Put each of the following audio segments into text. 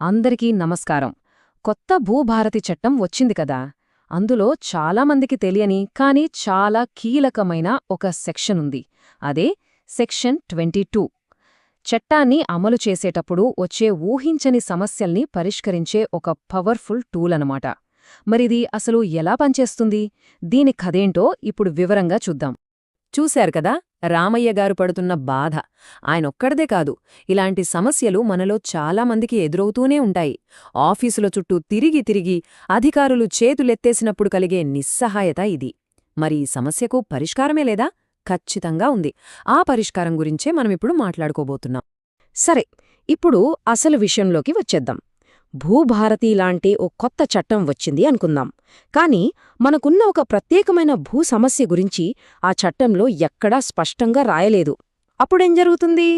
అందరికీ నమస్కారం. కొత్త భూభారతి చట్టం వచ్చింది కదా? అందులో చాలామందికి తెలియని కానీ చాలా కీలకమైన ఒక సెక్షన్ ఉంది. అదే సెక్షన్ ట్వంటీ చట్టాన్ని అమలు చేసేటప్పుడు వచ్చే ఊహించని సమస్యల్ని పరిష్కరించే ఒక పవర్ఫుల్ టూల్ అనమాట మరిది అసలు ఎలా పనిచేస్తుంది? దీని కథేంటో ఇప్పుడు వివరంగా చూద్దాం. చూశారు కదా? రామయ్య గారు పడుతున్న బాధ. ఆయనొక్కడదే కాదు ఇలాంటి సమస్యలు మనలో చాలామందికి ఎదురవుతూనే ఉంటాయి. ఆఫీసుల చుట్టూ తిరిగి తిరిగి అధికారులు చేతులెత్తేసినప్పుడు కలిగే నిస్సహాయత ఇది. మరి ఈ సమస్యకు పరిష్కారమే లేదా? ఖచ్చితంగా ఉంది. ఆ పరిష్కారం గురించే మనమిప్పుడు మాట్లాడుకోబోతున్నాం. సరే ఇప్పుడు అసలు విషయంలోకి వచ్చేద్దాం. భూభారతి లాంటి ఓ కొత్త చట్టం వచ్చింది అనుకుందాం. కాని మనకున్న ఒక ప్రత్యేకమైన భూ సమస్య గురించి ఆ చట్టంలో ఎక్కడా స్పష్టంగా రాయలేదు. అప్పుడేం జరుగుతుంది?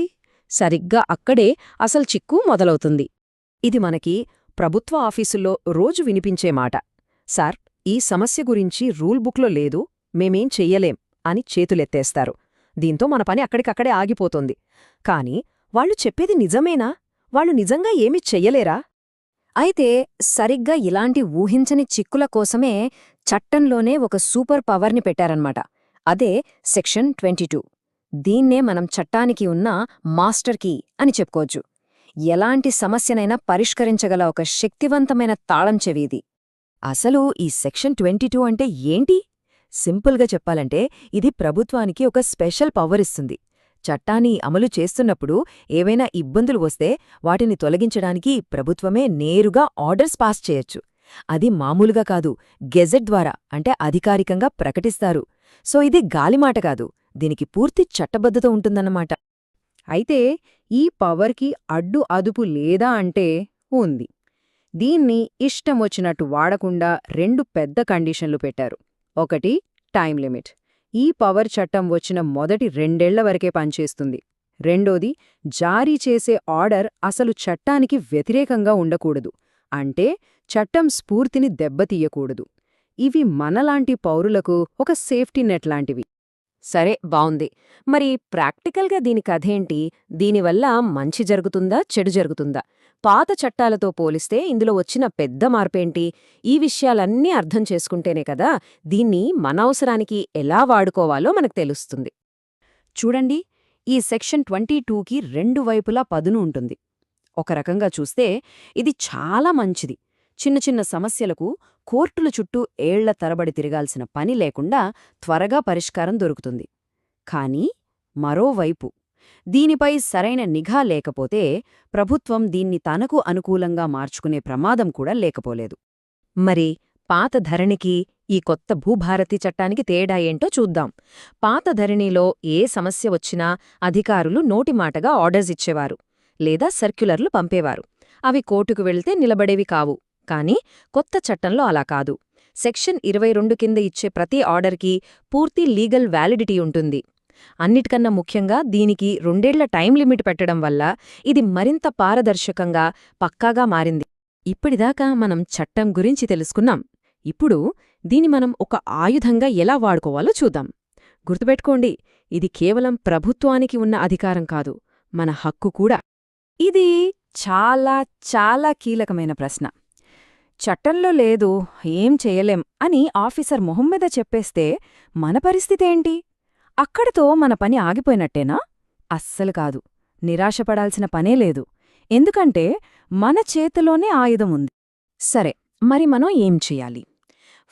సరిగ్గా అక్కడే అసలు చిక్కు మొదలవుతుంది. ఇది మనకి ప్రభుత్వ ఆఫీసుల్లో రోజు వినిపించే మాట. సార్ ఈ సమస్య గురించి రూల్ బుక్లో లేదు మేమేం చెయ్యలేం అని చేతులెత్తేస్తారు. దీంతో మన పని అక్కడికక్కడే ఆగిపోతుంది. కాని వాళ్ళు చెప్పేది నిజమేనా? వాళ్ళు నిజంగా ఏమీ చెయ్యలేరా? అయితే సరిగ్గా ఇలాంటి ఊహించని చిక్కుల కోసమే చట్టంలోనే ఒక సూపర్ పవర్ని పెట్టారన్నమాట. అదే సెక్షన్ ట్వంటీ దీన్నే మనం చట్టానికి ఉన్న మాస్టర్ కీ అని చెప్పుకోవచ్చు. ఎలాంటి సమస్యనైనా పరిష్కరించగల ఒక శక్తివంతమైన తాళం చెవిది అసలు ఈ సెక్షన్ ట్వంటీ అంటే ఏంటి? సింపుల్గా చెప్పాలంటే ఇది ప్రభుత్వానికి ఒక స్పెషల్ పవర్ ఇస్తుంది. చట్టాన్ని అమలు చేస్తున్నప్పుడు ఏవైనా ఇబ్బందులు వస్తే వాటిని తొలగించడానికి ప్రభుత్వమే నేరుగా ఆర్డర్స్ పాస్ చేయొచ్చు. అది మామూలుగా కాదు గెజెట్ ద్వారా అంటే అధికారికంగా ప్రకటిస్తారు. సో ఇది గాలిమాట కాదు దీనికి పూర్తి చట్టబద్ధత ఉంటుందన్నమాట. అయితే ఈ పవర్కి అడ్డు అదుపు లేదా అంటే ఉంది. దీన్ని ఇష్టమొచ్చినట్టు వాడకుండా రెండు పెద్ద కండిషన్లు పెట్టారు. ఒకటి టైం లిమిట్. ఈ పవర్ చట్టం వచ్చిన మొదటి రెండేళ్ళ వరకే పనిచేస్తుంది. రెండోది జారీ చేసే ఆర్డర్ అసలు చట్టానికి వ్యతిరేకంగా ఉండకూడదు. అంటే చట్టం స్ఫూర్తిని దెబ్బతీయకూడదు. ఇవి మనలాంటి పౌరులకు ఒక సేఫ్టీ నెట్ లాంటివి. సరే బావుంది. మరి ప్రాక్టికల్గా దీని కథేంటి దీనివల్ల మంచి జరుగుతుందా చెడు జరుగుతుందా? పాత చట్టాలతో పోలిస్తే ఇందులో వచ్చిన పెద్ద మార్పేంటి? ఈ విషయాలన్నీ అర్థం చేసుకుంటేనే కదా దీన్ని మన అవసరానికి ఎలా వాడుకోవాలో మనకు తెలుస్తుంది. చూడండి ఈ సెక్షన్ ట్వంటీ టూకి రెండు వైపులా పదును ఉంటుంది. ఒక రకంగా చూస్తే ఇది చాలా మంచిది. చిన్న చిన్న సమస్యలకు కోర్టుల చుట్టూ ఏళ్ళ తరబడి తిరగాల్సిన పని లేకుండా త్వరగా పరిష్కారం దొరుకుతుంది. కానీ మరోవైపు దీనిపై సరైన నిఘా లేకపోతే ప్రభుత్వం దీన్ని తనకు అనుకూలంగా మార్చుకునే ప్రమాదం కూడా లేకపోలేదు. మరి పాత ధరణికి ఈ కొత్త భూభారతి చట్టానికి తేడా ఏంటో చూద్దాం. పాత ధరణిలో ఏ సమస్య వచ్చినా అధికారులు నోటిమాటగా ఆర్డర్స్ ఇచ్చేవారు లేదా సర్క్యులర్లు పంపేవారు. అవి కోర్టుకు వెళ్తే నిలబడేవి కావు. కానీ కొత్త చట్టంలో అలా కాదు. సెక్షన్ ఇరవై రెండు కింద ఇచ్చే ప్రతి ఆర్డర్కి పూర్తి లీగల్ వ్యాలిడిటీ ఉంటుంది. అన్నిటికన్నా ముఖ్యంగా దీనికి రెండేళ్ళ టైం లిమిట్ పెట్టడం వల్ల ఇది మరింత పారదర్శకంగా పక్కాగా మారింది. ఇప్పటిదాకా మనం చట్టం గురించి తెలుసుకున్నాం. ఇప్పుడు దీని మనం ఒక ఆయుధంగా ఎలా వాడుకోవాలో చూద్దాం. గుర్తుపెట్టుకోండి ఇది కేవలం ప్రభుత్వానికి ఉన్న అధికారం కాదు మన హక్కు కూడా. ఇది చాలా చాలా కీలకమైన ప్రశ్న. చట్టంలో లేదు ఏం చేయలేం అని ఆఫీసర్ మొహమ్మద చెప్పేస్తే మన పరిస్థితేంటి అక్కడితో మన పని ఆగిపోయినట్టేనా? అస్సలు కాదు. నిరాశపడాల్సిన పనే లేదు. ఎందుకంటే మన చేతిలోనే ఆయుధం ఉంది. సరే మరి మనం ఏం చెయ్యాలి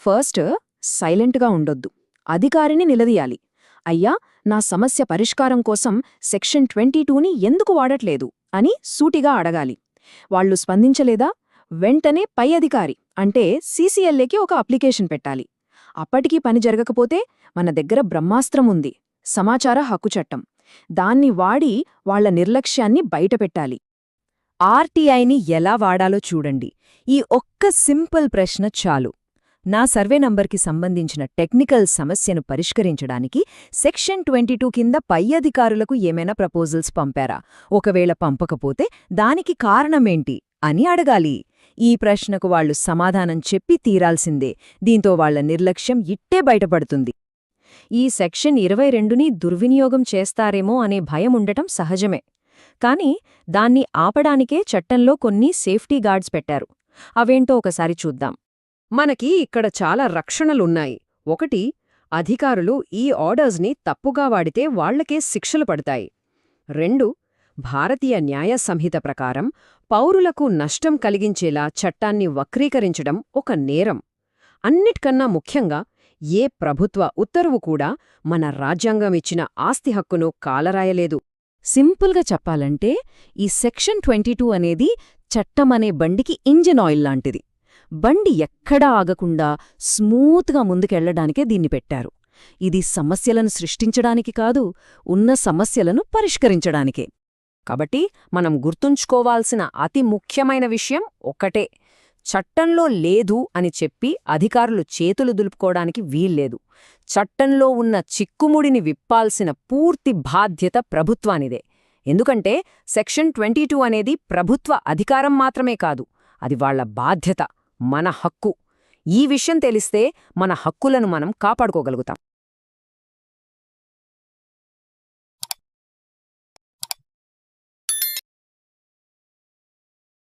ఫస్ట్ సైలెంట్గా ఉండొద్దు. అధికారిని నిలదీయాలి. అయ్యా నా సమస్య పరిష్కారం కోసం సెక్షన్ ట్వంటీ టూని ఎందుకు వాడట్లేదు? అని సూటిగా అడగాలి. వాళ్ళు స్పందించలేదా? వెంటనే పై అధికారి అంటే సీసీఎల్ఏకి ఒక అప్లికేషన్ పెట్టాలి. అప్పటికీ పని జరగకపోతే మన దగ్గర బ్రహ్మాస్త్రం ఉంది సమాచార హక్కు చట్టం. దాన్ని వాడి వాళ్ళ నిర్లక్ష్యాన్ని బయటపెట్టాలి. ఆర్టీఐని ఎలా వాడాలో చూడండి. ఈ ఒక్క సింపుల్ ప్రశ్న చాలు. నా సర్వే నంబర్కి సంబంధించిన టెక్నికల్ సమస్యను పరిష్కరించడానికి సెక్షన్ ట్వంటీ టూ కింద పై అధికారులకు ఏమైనా ప్రపోజల్స్ పంపారా? ఒకవేళ పంపకపోతే దానికి కారణమేంటి అని అడగాలి. ఈ ప్రశ్నకు వాళ్ళు సమాధానం చెప్పి తీరాల్సిందే. దీంతో వాళ్ళ నిర్లక్ష్యం ఇట్టే బయటపడుతుంది. ఈ సెక్షన్ ఇరవై రెండుని దుర్వినియోగం చేస్తారేమో అనే భయం ఉండటం సహజమే. కాని దాన్ని ఆపడానికే చట్టంలో కొన్ని సేఫ్టీ గార్డ్స్ పెట్టారు. అవేంటో ఒకసారి చూద్దాం. మనకి ఇక్కడ చాలా రక్షణలున్నాయి. ఒకటి అధికారులు ఈ ఆర్డర్స్ని తప్పుగా వాడితే వాళ్ళకే శిక్షలు పడతాయి. రెండు భారతీయ న్యాయ సంహిత ప్రకారం పౌరులకు నష్టం కలిగించేలా చట్టాన్ని వక్రీకరించడం ఒక నేరం. అన్నిటికన్నా ముఖ్యంగా ఏ ప్రభుత్వ ఉత్తర్వు కూడా మన రాజ్యాంగమిచ్చిన ఆస్తి హక్కును కాలరాయలేదు. సింపుల్గా చెప్పాలంటే ఈ సెక్షన్ ట్వంటీ అనేది చట్టమనే బండికి ఇంజిన్ ఆయిల్ లాంటిది. బండి ఎక్కడా ఆగకుండా స్మూత్గా ముందుకెళ్ళడానికే దీన్ని పెట్టారు. ఇది సమస్యలను సృష్టించడానికి కాదు ఉన్న సమస్యలను పరిష్కరించడానికే. కాబట్టి మనం గుర్తుంచుకోవాల్సిన అతి ముఖ్యమైన విషయం ఒక్కటే. చట్టంలో లేదు అని చెప్పి అధికారులు చేతులు దులుపుకోవడానికి వీల్లేదు. చట్టంలో ఉన్న చిక్కుముడిని విప్పాల్సిన పూర్తి బాధ్యత ప్రభుత్వానిదే. ఎందుకంటే సెక్షన్ ట్వంటీ అనేది ప్రభుత్వ అధికారం మాత్రమే కాదు అది వాళ్ళ బాధ్యత మన హక్కు. ఈ విషయం తెలిస్తే మన హక్కులను మనం కాపాడుకోగలుగుతాం.